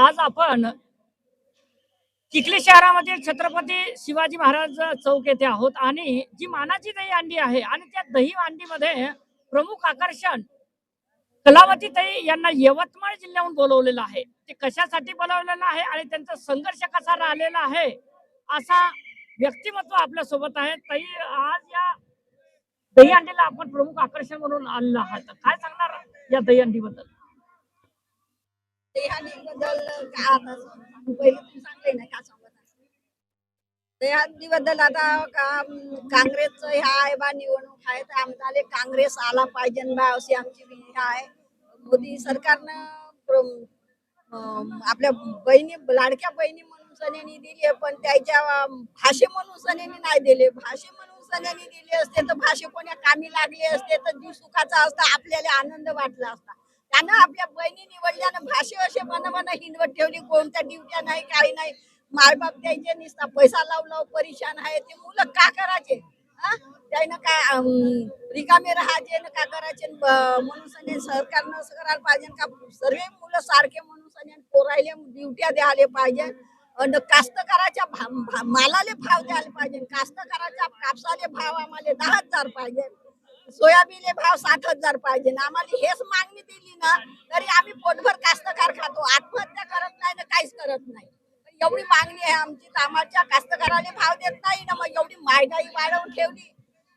आज आपण चिखली शहरामधील छत्रपती शिवाजी महाराज चौक येथे आहोत आणि जी मानाची दही अंडी आहे आणि त्या दही अंडीमध्ये प्रमुख आकर्षण कलावती ताई यांना यवतमाळ जिल्ह्याहून बोलवलेलं आहे. ते कशासाठी बोलवलेलं आहे आणि त्यांचा संघर्ष कसा राहिलेला आहे असा व्यक्तिमत्व आपल्यासोबत आहे. ताई आज या दही अंडीला आपण प्रमुख आकर्षण म्हणून आणलं आहात काय सांगणार या दही अंडीबद्दल? देहानीबद्दल काय आता पहिले तुम्ही सांगले ना सांगत आता का अं, काँग्रेसचं आहे बा निवडणूक आहे. तर आमचा काँग्रेस आला पाहिजे बा अशी आमची हे आहे. मोदी सरकारनं आपल्या बहिणी लाडक्या बहिणी म्हणून सनेनी दिली आहे, पण त्याच्या भाषे म्हणून सनेनी नाही दिले. भाषे म्हणून सनेनी दिले असते तर भाषे कोण्या कामी लागले असते तर जीव सुखाचा असता आपल्याला आनंद वाटला असता. त्यानं आपल्या बहिणी निवडल्यानं भाषे असे मन मन हिंडवत ठेवली कोणत्या ड्युट्या नाही काही नाही. मायबाप द्यायचे निसता पैसा लाव लाव परेशान आहे. ते मुलं का करायचे? त्यानं काय रिकामे राहायचे न का करायचे? मनुष्याने म्हणून सरकारनं असं करायला पाहिजे का सर्व मुलं सारखे म्हणून सने पोरायले ड्युट्या द्यायला पाहिजे. अन कास्तकाराच्या भा- भा- मालाले भाव द्यायला पाहिजे. कास्तकाराच्या कापसाले भाव आम्हाला दहा हजार पाहिजे. सोयाबीनले भाव सात हजार पाहिजे ना. आम्हाला हेच मागणी दिली ना तरी आम्ही पोटभर कास्तकार खातो. आत्महत्या करत नाही ना काहीच करत नाही. एवढी मागणी आहे आमची. तर आम्हाला कास्तकाराला भाव देत नाही ना मग एवढी महागाई वाढवून ठेवली.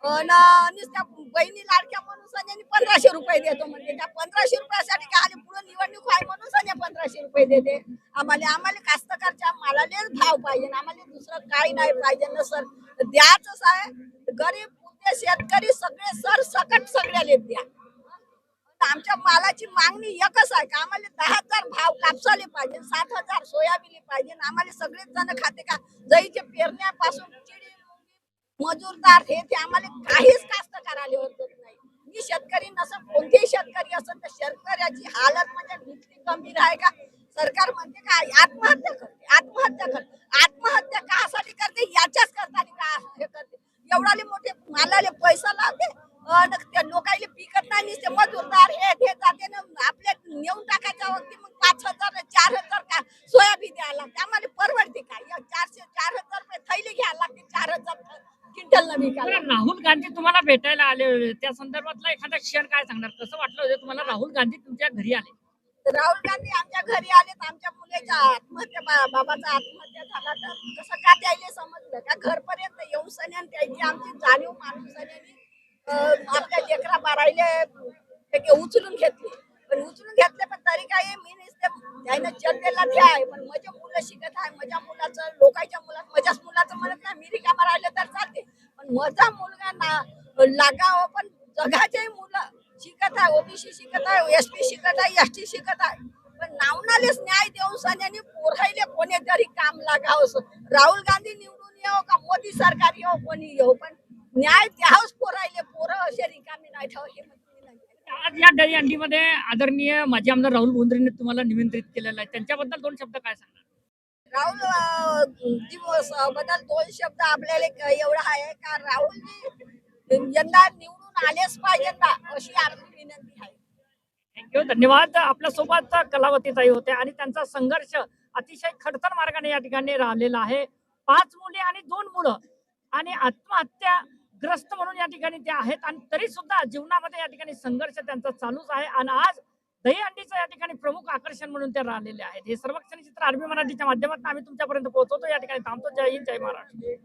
अन नुसत्या बहिणी लाडक्या म्हणून संजयनी पंधराशे रुपये देतो म्हणजे त्या पंधराशे रुपयासाठी काय आले? पुढे निवडणूक आहे म्हणून संजय पंधराशे रुपये देते. आम्हाला आम्हाला कास्तकारच्या मालालेच भाव पाहिजे. आम्हाला दुसरं काही नाही पाहिजे ना सर. द्याच आहे. गरीब पुणे शेतकरी सगळे सर सकट सगळ्याले द्या. आमच्या मालाची मागणी एकच आहे का? आम्हाला दहा हजार भाव कापसाले पाहिजे सात हजार सोयाबीन पाहिजे आम्हाला सगळेच जण खाते का? जईचे पेरण्यापासून चिडी मजूरदार हे ते आम्हाला काहीच कास्त करायला होत नाही. मी शेतकरी नसं कोणतेही शेतकरी असेल तर शेतकऱ्याची हालत म्हणजे इतकी गंभीर आहे का? सरकार म्हणते का आत्महत्या करते आत्महत्या करते आत्महत्या कासाठी करते याच्याच करता का हे करते एवढाले मोठे मालाले पैसा लावते अन त्या लोकायले पिकत नाही नुसते मजूरदार हे ते जाते ना आपल्या नेऊन टाकायच्या वक्ती मग पाच हजार चार हजार का सोयाबीन द्यायला लागते आम्हाला परवडते का या चारशे चार हजार रुपये थैली घ्यायला लागते चार हजार बरं, राहुल गांधी तुम्हाला भेटायला आले होते. त्या संदर्भातला एखादा क्षण काय सांगणार? कसं वाटलं होतं तुम्हाला राहुल गांधी तुमच्या घरी आले? तर राहुल गांधी आमच्या घरी आले तर आमच्या मुलीच्या आत्महत्या बा- बाबाचा आत्महत्या झाला तर कसं का त्याला समजलं? का घरपर्यंत येऊन सण्यान त्याची आमची जाणीव माणूस सण्यानी आपल्या लेकरा बारायले उचलून घेतली. पण उचलून घेतले पण तरी काय मी नुसते त्यानं चर्चेला ते आहे पण माझ्या मुलं शिकत आहे माझ्या मुलाचं लोकांच्या मुलात माझ्याच मुलाचं म्हणत नाही मी रिकामा राहिलं तर चालते. पण माझा मुलगा ना लागावं पण जगाचे मुलं शिकत आहे ओबीसी शिकत आहे एस टी शिकत आहे एस टी शिकत आहे. पण नावनालेच न्याय देऊन सण्याने पोरायले कोणी तरी काम लागावं राहुल गांधी निवडून येऊ का मोदी सरकार येऊ कोणी येऊ पण न्याय द्यावंच पोरायले पोरं असे रिकामी नाही ठेव हे आज या दहीहंडीमध्ये आदरणीय माजी आमदार राहुल बोंद्रेंनी तुम्हाला निमंत्रित केलेलं आहे. त्यांच्याबद्दल दोन शब्द काय सांगणार? राहुल दिवसबद्दल दोन शब्द आपल्याला एवढा आहे का? राहुल यंदा निवडून आलेच पाहिजे ना अशी आपली विनंती आहे. थँक्यू धन्यवाद. आपल्यासोबत कलावतीताई होत्या होते आणि त्यांचा संघर्ष अतिशय खडतर मार्गाने या ठिकाणी राहिलेला आहे. पाच मुले आणि दोन मुलं आणि आत्महत्या ग्रस्त म्हणून या ठिकाणी ते आहेत आणि तरी सुद्धा जीवनामध्ये या ठिकाणी संघर्ष त्यांचा चालूच आहे. आणि आज दही अंडीचं या ठिकाणी प्रमुख आकर्षण म्हणून ते राहिलेले आहेत. हे सर्व क्षणी चित्र आरबी मराठीच्या माध्यमातून आम्ही तुमच्यापर्यंत पोहोचवतो. या ठिकाणी थांबतो. जय हिंद जय महाराष्ट्र.